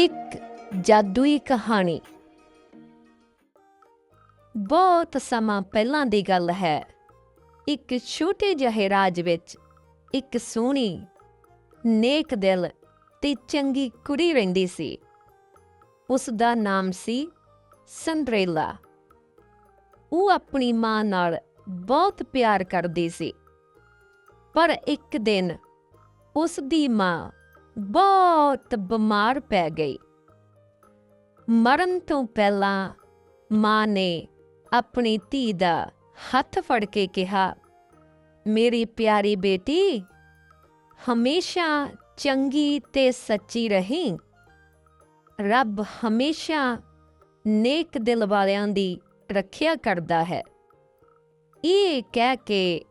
ਇੱਕ ਜਾਦੂਈ ਕਹਾਣੀ। ਬਹੁਤ ਸਮਾਂ ਪਹਿਲਾਂ ਦੀ ਗੱਲ ਹੈ। ਇੱਕ ਛੋਟੇ ਜਿਹੇ ਰਾਜ ਵਿੱਚ ਇੱਕ ਸੋਹਣੀ, ਨੇਕ ਦਿਲ ਤੇ ਚੰਗੀ ਕੁੜੀ ਰਹਿੰਦੀ ਸੀ। ਉਸ ਦਾ ਨਾਮ ਸੀ ਸੰਡਰੇਲਾ। ਉਹ ਆਪਣੀ ਮਾਂ ਨਾਲ ਬਹੁਤ ਪਿਆਰ ਕਰਦੀ ਸੀ। ਪਰ ਇੱਕ ਦਿਨ ਉਸ ਦੀ ਮਾਂ ਬਹੁਤ ਬਿਮਾਰ ਪੈ ਗਈ। ਮਰਨ ਤੋਂ ਪਹਿਲਾਂ ਮਾਂ ਨੇ ਆਪਣੀ ਧੀ ਦਾ ਹੱਥ ਫੜ ਕੇ ਕਿਹਾ, ਮੇਰੀ ਪਿਆਰੀ ਬੇਟੀ, ਹਮੇਸ਼ਾ ਚੰਗੀ ਤੇ ਸੱਚੀ ਰਹੀਂ। ਰੱਬ ਹਮੇਸ਼ਾ ਨੇਕ ਦਿਲ ਵਾਲਿਆਂ ਦੀ ਰੱਖਿਆ ਕਰਦਾ ਹੈ। ਇਹ ਕਹਿ ਕੇ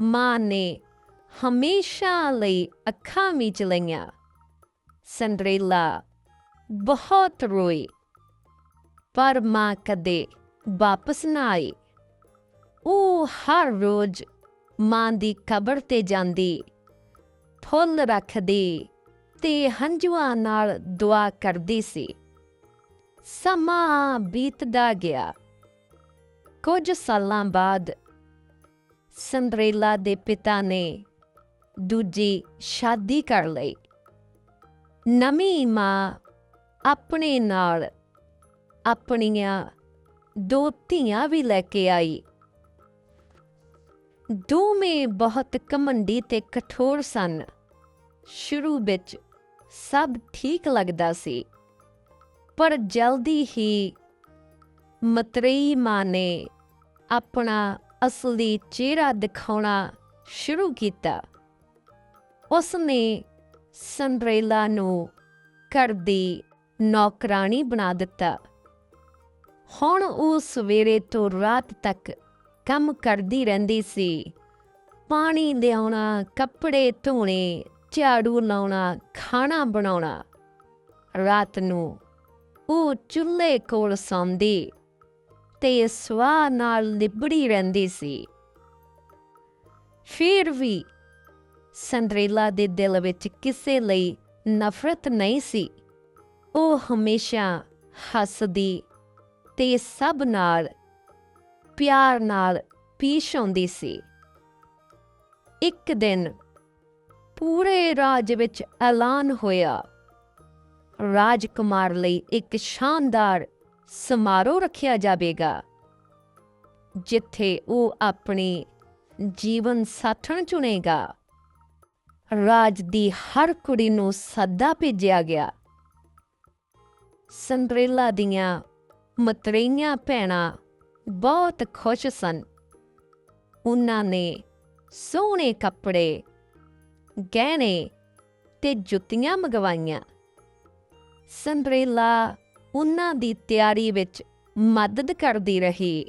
ਮਾਂ ਨੇ ਹਮੇਸ਼ਾ ਲਈ ਅੱਖਾਂ ਮੀਚ ਲਈਆਂ। ਸੰਡਰੇਲਾ ਬਹੁਤ ਰੋਈ। ਪਰ ਮਾਂ ਕਦੇ ਵਾਪਸ ਨਾ ਆਈ। ਉਹ ਹਰ ਰੋਜ਼ ਮਾਂ ਦੀ ਕਬਰ ਤੇ ਜਾਂਦੀ। ਫੁੱਲ ਰੱਖਦੀ ਤੇ ਹੰਝੂਆਂ ਨਾਲ ਦੁਆ ਕਰਦੀ ਸੀ। ਸਮਾਂ ਬੀਤਦਾ ਗਿਆ। ਕੁਝ ਸਾਲਾਂ ਬਾਅਦ ਸੰਡਰੇਲਾ ਦੇ ਪਿਤਾ ਨੇ ਦੂਜੀ ਸ਼ਾਦੀ ਕਰ ਲਈ। ਨਵੀਂ ਮਾਂ ਆਪਣੇ ਨਾਲ ਆਪਣੀਆਂ ਦੋ ਧੀਆਂ ਵੀ ਲੈ ਕੇ ਆਈ। ਦੋਵੇਂ ਬਹੁਤ ਕਮੰਡੀ ਤੇ ਕਠੋਰ ਸਨ। ਸ਼ੁਰੂ ਵਿੱਚ ਸਭ ਠੀਕ ਲੱਗਦਾ ਸੀ, ਪਰ ਜਲਦੀ ਹੀ ਮਤਰੇਈ ਮਾਂ ਨੇ ਆਪਣਾ ਅਸਲੀ ਚਿਹਰਾ ਦਿਖਾਉਣਾ ਸ਼ੁਰੂ ਕੀਤਾ। ਉਸ ਨੇ ਸੰਡਰੇਲਾ ਨੂੰ ਘਰ ਦੀ ਨੌਕਰਾਨੀ ਬਣਾ ਦਿੱਤਾ। ਹੁਣ ਉਹ ਸਵੇਰੇ ਤੋਂ ਰਾਤ ਤੱਕ ਕੰਮ ਕਰਦੀ ਰਹਿੰਦੀ ਸੀ। ਪਾਣੀ ਲਿਆਉਣਾ, ਕੱਪੜੇ ਧੋਣੇ, ਝਾੜੂ ਲਾਉਣਾ, ਖਾਣਾ ਬਣਾਉਣਾ। ਰਾਤ ਨੂੰ ਉਹ ਚੁੱਲ੍ਹੇ ਕੋਲ ਸੌਂਦੀ ਤੇ ਸਵਾਹ ਨਾਲ ਲਿਬੜੀ ਰਹਿੰਦੀ ਸੀ। ਫਿਰ ਵੀ ਸੰਡਰੇਲਾ ਦੇ ਦਿਲ ਵਿੱਚ ਕਿਸੇ ਲਈ ਨਫ਼ਰਤ ਨਹੀਂ ਸੀ। ਉਹ ਹਮੇਸ਼ਾ ਹੱਸਦੀ ਤੇ ਸਭ ਨਾਲ, ਪਿਆਰ ਨਾਲ ਪੀਸ਼ ਆਉਂਦੀ ਸੀ। ਇੱਕ ਦਿਨ ਪੂਰੇ ਰਾਜ ਵਿੱਚ ਐਲਾਨ ਹੋਇਆ। ਰਾਜਕੁਮਾਰ ਲਈ ਇੱਕ ਸ਼ਾਨਦਾਰ ਸਮਾਰੋਹ ਰੱਖਿਆ ਜਾਵੇਗਾ, ਜਿੱਥੇ ਉਹ ਆਪਣੀ ਜੀਵਨ ਸਾਥਣ ਚੁਣੇਗਾ। ਰਾਜ ਦੀ ਹਰ ਕੁੜੀ ਨੂੰ ਸੱਦਾ ਭੇਜਿਆ ਗਿਆ। ਸੰਡਰੇਲਾ ਦੀਆਂ ਮਤਰੇਈਆਂ ਭੈਣਾਂ ਬਹੁਤ ਖੁਸ਼ ਸਨ। ਉਹਨਾਂ ਨੇ ਸੋਹਣੇ ਕੱਪੜੇ, ਗਹਿਣੇ ਤੇ ਜੁੱਤੀਆਂ ਮੰਗਵਾਈਆਂ। ਸੰਡਰੇਲਾ ਉਹਨਾਂ ਦੀ ਤਿਆਰੀ ਵਿੱਚ ਮਦਦ ਕਰਦੀ ਰਹੀ।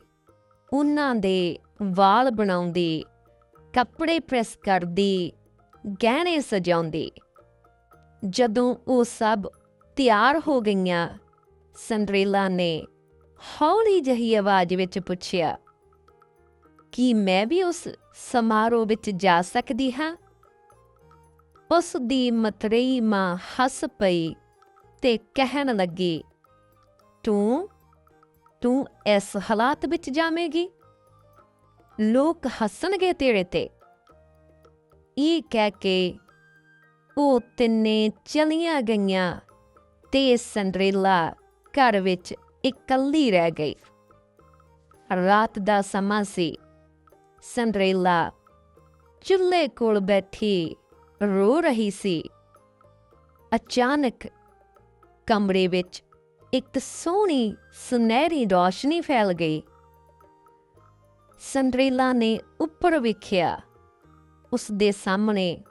ਉਹਨਾਂ ਦੇ ਵਾਲ ਬਣਾਉਂਦੀ, ਕੱਪੜੇ ਪ੍ਰੈਸ ਕਰਦੀ ਗਹਿਣੇ ਸਜਾਉਂਦੀ। ਜਦੋਂ ਉਹ ਸਭ ਤਿਆਰ ਹੋ ਗਈਆਂ, ਸੰਡਰੇਲਾ ਨੇ ਹੌਲੀ ਜਿਹੀ ਆਵਾਜ਼ ਵਿੱਚ ਪੁੱਛਿਆ, ਕੀ ਮੈਂ ਵੀ ਉਸ ਸਮਾਰੋਹ ਵਿੱਚ ਜਾ ਸਕਦੀ ਹਾਂ? ਉਸ ਦੀ ਮਤਰੇਈ ਮਾਂ ਹੱਸ ਪਈ ਤੇ ਕਹਿਣ ਲੱਗੀ, ਤੂੰ ਤੂੰ ਇਸ ਹਾਲਾਤ ਵਿੱਚ ਜਾਵੇਂਗੀ। ਲੋਕ ਹੱਸਣਗੇ ਤੇਰੇ ਤੇ। ਇਹ ਕਹਿ ਕੇ ਉਹ ਤਿੰਨੇ ਚਲੀਆਂ ਗਈਆਂ ਤੇ ਸੰਡਰੇਲਾ ਘਰ ਵਿੱਚ ਇਕੱਲੀ ਰਹਿ ਗਈ। ਰਾਤ ਦਾ ਸਮਾਂ ਸੀ। ਸੰਡਰੇਲਾ ਚੁੱਲ੍ਹੇ ਕੋਲ ਬੈਠੀ ਰੋ ਰਹੀ ਸੀ। ਅਚਾਨਕ ਕਮਰੇ ਵਿੱਚ ਇੱਕ ਸੋਹਣੀ ਸੁਨਹਿਰੀ ਰੋਸ਼ਨੀ ਫੈਲ ਗਈ। ਸੰਡਰੇਲਾ ਨੇ ਉੱਪਰ ਵੇਖਿਆ ਉਸ ਦੇ ਸਾਹਮਣੇ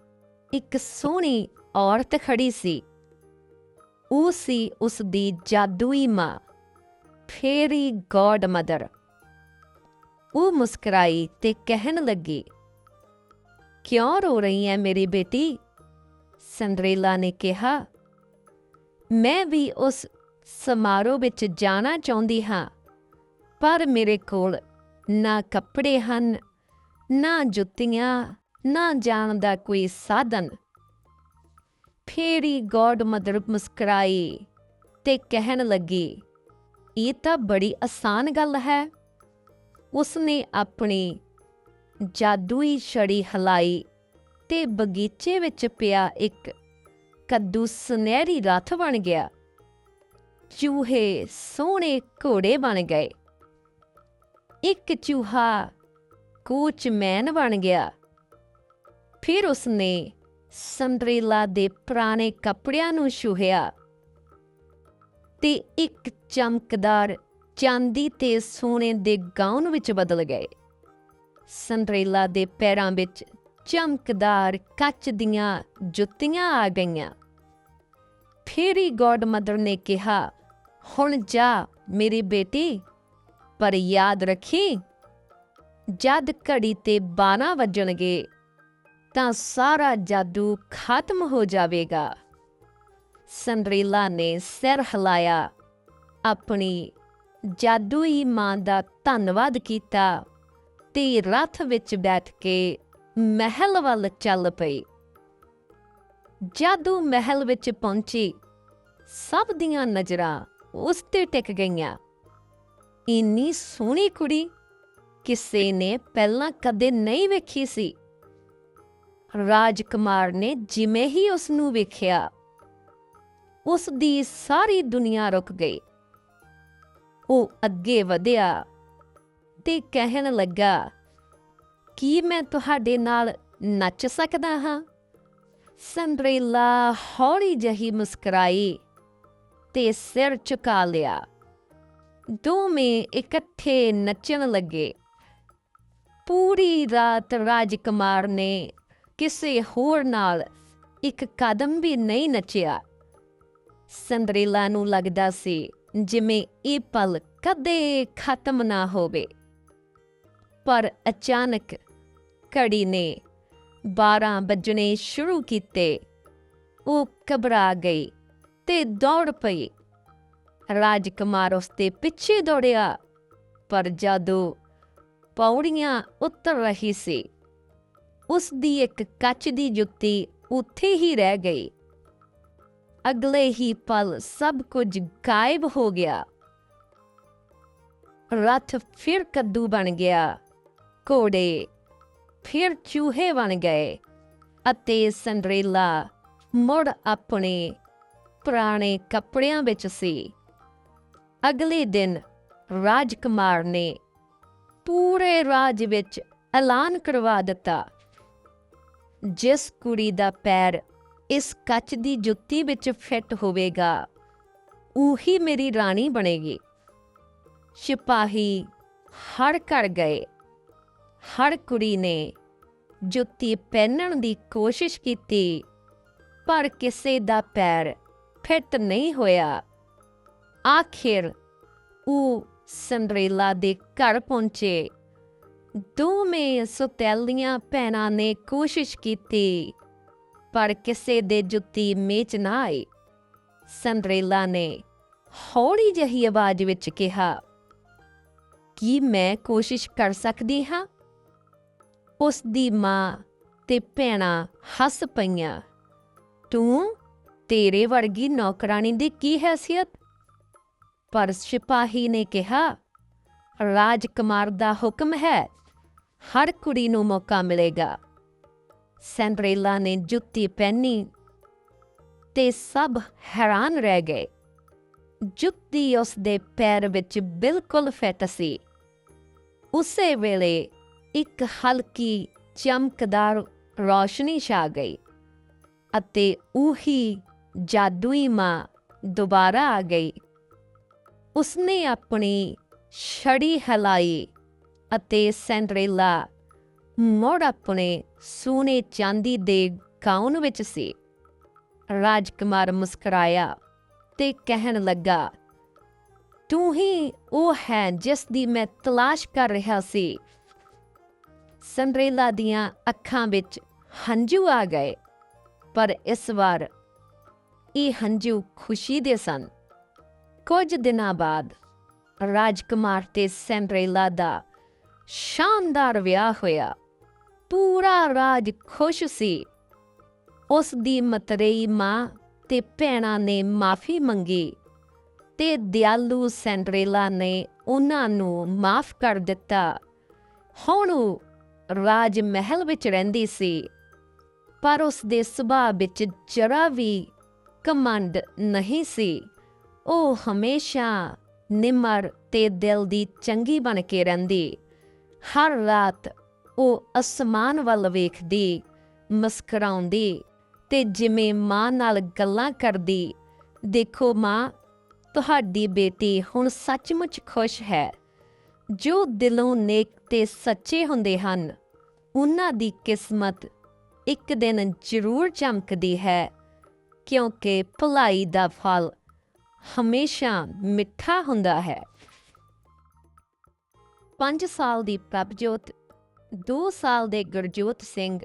ਇੱਕ ਸੋਹਣੀ ਔਰਤ ਖੜੀ ਸੀ। ਉਹ ਸੀ ਉਸ ਦੀ ਜਾਦੂਈ ਮਾਂ, ਫੇਰੀ ਗੋਡ ਮਦਰ। ਉਹ ਮੁਸਕਰਾਈ ਤੇ ਕਹਿਣ ਲੱਗੀ, ਕਿਉਂ ਰੋ ਰਹੀ ਹੈ ਮੇਰੀ ਬੇਟੀ? ਸੰਦਰੇਲਾ ਨੇ ਕਿਹਾ, ਮੈਂ ਵੀ ਉਸ ਸਮਾਰੋਹ ਵਿੱਚ ਜਾਣਾ ਚਾਹੁੰਦੀ ਹਾਂ, ਪਰ ਮੇਰੇ ਕੋਲ ਨਾ ਕੱਪੜੇ ਹਨ, ਨਾ ਜੁੱਤੀਆਂ ਨਾ ਜਾਣ ਦਾ ਕੋਈ ਸਾਧਨ। ਫੇਰੀ ਗੋਡ ਮਦਰ ਮੁਸਕਰਾਈ ਤੇ ਕਹਿਣ ਲੱਗੀ, ਇਹ ਤਾਂ ਬੜੀ ਆਸਾਨ ਗੱਲ ਹੈ। ਉਸਨੇ ਆਪਣੀ ਜਾਦੂਈ ਛੜੀ ਹਲਾਈ ਤੇ ਬਗੀਚੇ ਵਿੱਚ ਪਿਆ ਇੱਕ ਕੱਦੂ ਸੁਨਹਿਰੀ ਰੱਥ ਬਣ ਗਿਆ। ਚੂਹੇ ਸੋਹਣੇ ਘੋੜੇ ਬਣ ਗਏ। ਇੱਕ ਚੂਹਾ ਕੋਚਮੈਨ ਬਣ ਗਿਆ। ਫਿਰ ਉਸਨੇ ਸੰਦਰੀਲਾ ਦੇ ਪੁਰਾਣੇ ਕੱਪੜਿਆਂ ਨੂੰ ਛੂਹਿਆ ਤੇ ਇੱਕ ਚਮਕਦਾਰ ਚਾਂਦੀ ਤੇ ਸੋਨੇ ਦੇ ਗਾਊਨ ਵਿੱਚ ਬਦਲ ਗਏ। ਸੰਦਰੀਲਾ ਦੇ ਪੈਰਾਂ ਵਿੱਚ ਚਮਕਦਾਰ ਕੱਚ ਦੀਆਂ ਜੁੱਤੀਆਂ ਆ ਗਈਆਂ। ਫਿਰ ਹੀ ਗੋਡ ਮਦਰ ਨੇ ਕਿਹਾ, ਹੁਣ ਜਾ ਮੇਰੀ ਬੇਟੀ, ਪਰ ਯਾਦ ਰੱਖੀ, ਜਦ ਘੜੀ ਤੇ 12 ਵੱਜਣਗੇ। ਤਾਂ ਸਾਰਾ ਜਾਦੂ ਖਤਮ ਹੋ ਜਾਵੇਗਾ। ਸੰਦਰੀਲਾ ਨੇ ਸਿਰ ਹਿਲਾਇਆ, ਆਪਣੀ ਜਾਦੂਈ ਮਾਂ ਦਾ ਧੰਨਵਾਦ ਕੀਤਾ ਤੇ ਰੱਥ ਵਿੱਚ ਬੈਠ ਕੇ ਮਹਿਲ ਵੱਲ ਚੱਲ ਪਈ। ਜਾਦੂ ਮਹਿਲ ਵਿੱਚ ਪਹੁੰਚੀ, ਸਭ ਦੀਆਂ ਨਜ਼ਰਾਂ ਉਸ ਤੇ ਟਿਕ ਗਈਆਂ। ਇੰਨੀ ਸੋਹਣੀ ਕੁੜੀ ਕਿਸੇ ਨੇ ਪਹਿਲਾਂ ਕਦੇ ਨਹੀਂ ਵੇਖੀ ਸੀ। ਰਾਜਕੁਮਾਰ ਨੇ ਜਿਵੇਂ ਹੀ ਉਸ ਨੂੰ ਵੇਖਿਆ ਉਸ ਦੀ ਸਾਰੀ ਦੁਨੀਆ ਰੁਕ ਗਈ। ਉਹ ਅੱਗੇ ਵਧਿਆ ਤੇ ਕਹਿਣ ਲੱਗਾ, ਕੀ ਮੈਂ ਤੁਹਾਡੇ ਨਾਲ ਨੱਚ ਸਕਦਾ ਹਾਂ? ਸੰਡਰੇਲਾ ਹੌਲੀ ਜਹੀ ਮੁਸਕਰਾਈ ਤੇ ਸਿਰ ਝੁਕਾ ਲਿਆ। ਦੋਵੇਂ ਇਕੱਠੇ ਨੱਚਣ ਲੱਗੇ। ਪੂਰੀ ਰਾਤ ਰਾਜਕੁਮਾਰ ਨੇ ਕਿਸੇ ਹੋਰ ਨਾਲ ਇੱਕ ਕਦਮ ਵੀ ਨਹੀਂ ਨੱਚਿਆ। ਸੰਦਰੀਲਾ ਨੂੰ ਲੱਗਦਾ ਸੀ ਜਿਵੇਂ ਇਹ ਪਲ ਕਦੇ ਖਤਮ ਨਾ ਹੋਵੇ। ਪਰ ਅਚਾਨਕ ਘੜੀ ਨੇ 12 ਵੱਜਣੇ ਸ਼ੁਰੂ ਕੀਤੇ। ਉਹ ਘਬਰਾ ਗਈ ਤੇ ਦੌੜ ਪਈ। ਰਾਜਕੁਮਾਰ ਉਸ ਦੇ ਪਿੱਛੇ ਦੌੜਿਆ, ਪਰ ਜਦੋਂ ਪੌੜੀਆਂ ਉਤਰ ਰਹੀ ਸੀ ਉਸ ਦੀ ਇੱਕ ਕੱਚ ਦੀ ਜੁੱਤੀ ਉੱਥੇ ਹੀ ਰਹਿ ਗਈ। ਅਗਲੇ ਹੀ ਪਲ ਸਭ ਕੁਝ ਗਾਇਬ ਹੋ ਗਿਆ। ਰੱਥ ਫਿਰ ਕੱਦੂ ਬਣ ਗਿਆ, ਘੋੜੇ ਫਿਰ ਚੂਹੇ ਬਣ ਗਏ ਅਤੇ ਸੰਡਰੇਲਾ ਮੁੜ ਆਪਣੇ ਪੁਰਾਣੇ ਕੱਪੜਿਆਂ ਵਿੱਚ ਸੀ। ਅਗਲੇ ਦਿਨ ਰਾਜਕੁਮਾਰ ਨੇ ਪੂਰੇ ਰਾਜ ਵਿੱਚ ਐਲਾਨ ਕਰਵਾ ਦਿੱਤਾ। ਜਿਸ ਕੁੜੀ ਦਾ ਪੈਰ ਇਸ ਕੱਚ ਦੀ ਜੁੱਤੀ ਵਿੱਚ ਫਿੱਟ ਹੋਵੇਗਾ, ਉਹੀ ਮੇਰੀ ਰਾਣੀ ਬਣੇਗੀ। ਸਿਪਾਹੀ ਹਰ ਘਰ ਗਏ। ਹਰ ਕੁੜੀ ਨੇ ਜੁੱਤੀ ਪਹਿਨਣ ਦੀ ਕੋਸ਼ਿਸ਼ ਕੀਤੀ, ਪਰ ਕਿਸੇ ਦਾ ਪੈਰ ਫਿੱਟ ਨਹੀਂ ਹੋਇਆ। ਆਖਿਰ ਉਹ ਸੰਡਰੇਲਾ ਦੇ ਘਰ ਪਹੁੰਚੇ। ਦੋਵੇਂ ਸੁਤੈਲੀਆਂ ਭੈਣਾਂ ਨੇ ਕੋਸ਼ਿਸ਼ ਕੀਤੀ, ਪਰ ਕਿਸੇ ਦੇ ਜੁੱਤੀ ਮੇਚ ਨਾ ਆਈ ਸੰਦਰੇਲਾ ਨੇ ਹੌਲੀ ਜਿਹੀ ਆਵਾਜ਼ ਵਿੱਚ ਕਿਹਾ, ਕੀ ਮੈਂ ਕੋਸ਼ਿਸ਼ ਕਰ ਸਕਦੀ ਹਾਂ? ਉਸ ਦੀ ਮਾਂ ਤੇ ਭੈਣਾਂ ਹੱਸ ਪਈਆਂ, ਤੂੰ ਤੇਰੇ ਵਰਗੀ ਨੌਕਰਾਨੀ ਦੀ ਕੀ ਹੈਸੀਅਤ? ਪਰ ਸਿਪਾਹੀ ਨੇ ਕਿਹਾ, ਰਾਜਕੁਮਾਰ ਦਾ ਹੁਕਮ ਹੈ ਹਰ ਕੁੜੀ ਨੂੰ ਮੌਕਾ ਮਿਲੇਗਾ। ਸੈਂਡਰੇਲਾ ਨੇ ਜੁੱਤੀ ਪਹਿਨੀ ਤੇ ਸਭ ਹੈਰਾਨ ਰਹਿ ਗਏ। ਜੁੱਤੀ ਉਸ ਦੇ ਪੈਰ ਵਿੱਚ ਬਿਲਕੁਲ ਫਿੱਟ ਸੀ। ਉਸੇ ਵੇਲੇ ਇੱਕ ਹਲਕੀ ਚਮਕਦਾਰ ਰੌਸ਼ਨੀ ਛਾ ਗਈ ਅਤੇ ਉਹੀ ਜਾਦੂਈ ਮਾਂ ਦੁਬਾਰਾ ਆ ਗਈ। ਉਸਨੇ ਆਪਣੀ ਛੜੀ ਹਲਾਈ ਅਤੇ ਸੈਂਡਰੇਲਾ ਮੁੜ ਆਪਣੇ ਸੋਨੇ ਚਾਂਦੀ ਦੇ ਗਾਊਨ ਵਿੱਚ ਸੀ। ਰਾਜਕੁਮਾਰ ਮੁਸਕਰਾਇਆ ਤੇ ਕਹਿਣ ਲੱਗਾ, ਤੂੰ ਹੀ ਉਹ ਹੈ ਜਿਸ ਦੀ ਮੈਂ ਤਲਾਸ਼ ਕਰ ਰਿਹਾ ਸੀ ਸੰਡਰੇਲਾ ਦੀਆਂ ਅੱਖਾਂ ਵਿੱਚ ਹੰਝੂ ਆ ਗਏ, ਪਰ ਇਸ ਵਾਰ ਇਹ ਹੰਝੂ ਖੁਸ਼ੀ ਦੇ ਸਨ। ਕੁਝ ਦਿਨਾਂ ਬਾਅਦ ਰਾਜਕੁਮਾਰ ਤੇ ਸੈਂਡਰੇਲਾ ਦਾ ਸ਼ਾਨਦਾਰ ਵਿਆਹ ਹੋਇਆ। ਪੂਰਾ ਰਾਜ ਖੁਸ਼ ਸੀ। ਉਸ ਦੀ ਮਤਰੇਈ ਮਾਂ ਤੇ ਭੈਣਾਂ ਨੇ ਮਾਫੀ ਮੰਗੀ ਤੇ ਦਿਆਲੂ ਸੈਂਡਰੇਲਾ ਨੇ ਉਹਨਾਂ ਨੂੰ ਮਾਫ ਕਰ ਦਿੱਤਾ। ਹੁਣ ਉਹ ਰਾਜ ਮਹਿਲ ਵਿੱਚ ਰਹਿੰਦੀ ਸੀ, ਪਰ ਉਸ ਦੇ ਸੁਭਾਅ ਵਿੱਚ ਜਰਾ ਵੀ ਕਮੰਡ ਨਹੀਂ ਸੀ। ਉਹ ਹਮੇਸ਼ਾ ਨਿਮਰ ਤੇ ਦਿਲ ਦੀ ਚੰਗੀ ਬਣ ਕੇ ਰਹਿੰਦੀ। ਹਰ ਰਾਤ ਉਹ ਅਸਮਾਨ ਵੱਲ ਵੇਖਦੀ, ਮੁਸਕਰਾਉਂਦੀ ਤੇ ਜਿਵੇਂ ਮਾਂ ਨਾਲ ਗੱਲਾਂ ਕਰਦੀ, ਦੇਖੋ ਮਾਂ, ਤੁਹਾਡੀ ਬੇਟੀ ਹੁਣ ਸੱਚਮੁੱਚ ਖੁਸ਼ ਹੈ। ਜੋ ਦਿਲੋਂ ਨੇਕ ਤੇ ਸੱਚੇ ਹੁੰਦੇ ਹਨ, ਉਹਨਾਂ ਦੀ ਕਿਸਮਤ ਇੱਕ ਦਿਨ ਜ਼ਰੂਰ ਚਮਕਦੀ ਹੈ, ਕਿਉਂਕਿ ਭਲਾਈ ਦਾ ਫਲ ਹਮੇਸ਼ਾ ਮਿੱਠਾ ਹੁੰਦਾ ਹੈ। 5 ਸਾਲ ਦੀ ਪ੍ਰਭਜੋਤ 2 ਸਾਲ ਦੇ ਗੁਰਜੋਤ ਸਿੰਘ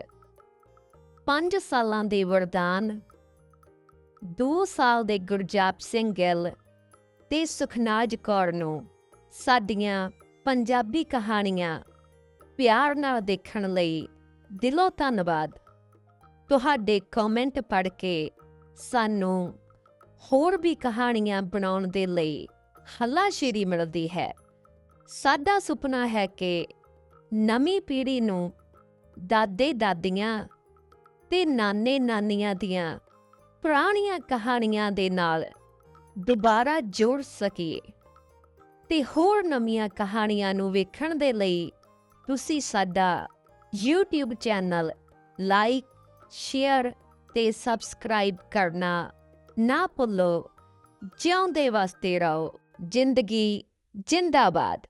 5 ਸਾਲਾਂ ਦੇ ਵਰਦਾਨ 2 ਸਾਲ ਦੇ ਗੁਰਜਾਪ ਸਿੰਘ ਗਿੱਲ ਤੇ ਸੁਖਨਾਜ ਕੌਰ ਨੂੰ ਸਾਡੀਆਂ ਪੰਜਾਬੀ ਕਹਾਣੀਆਂ ਪਿਆਰ ਨਾਲ ਦੇਖਣ ਲਈ ਦਿਲੋਂ ਧੰਨਵਾਦ। ਤੁਹਾਡੇ ਕਮੈਂਟ ਪੜ੍ਹ ਕੇ ਸਾਨੂੰ ਹੋਰ ਵੀ ਕਹਾਣੀਆਂ ਬਣਾਉਣ ਦੇ ਲਈ ਹੱਲਾਸ਼ੇਰੀ ਮਿਲਦੀ ਹੈ। ਸਾਡਾ ਸੁਪਨਾ ਹੈ ਕਿ ਨਵੀਂ ਪੀੜ੍ਹੀ ਨੂੰ ਦਾਦੇ ਦਾਦੀਆਂ ਤੇ ਨਾਨੇ ਨਾਨੀਆਂ ਦੀਆਂ ਪੁਰਾਣੀਆਂ ਕਹਾਣੀਆਂ ਦੇ ਨਾਲ ਦੁਬਾਰਾ ਜੋੜ ਸਕੀਏ ਤੇ ਹੋਰ ਨਵੀਆਂ ਕਹਾਣੀਆਂ ਨੂੰ ਵੇਖਣ ਦੇ ਲਈ ਤੁਸੀਂ ਸਾਡਾ YouTube ਚੈਨਲ ਲਾਈਕ, ਸ਼ੇਅਰ ਤੇ ਸਬਸਕ੍ਰਾਈਬ ਕਰਨਾ ਨਾ ਭੁੱਲੋ। ਜਿਉਂਦੇ ਵਾਸਤੇ ਰਹੋ। ਜ਼ਿੰਦਗੀ ਜਿੰਦਾਬਾਦ।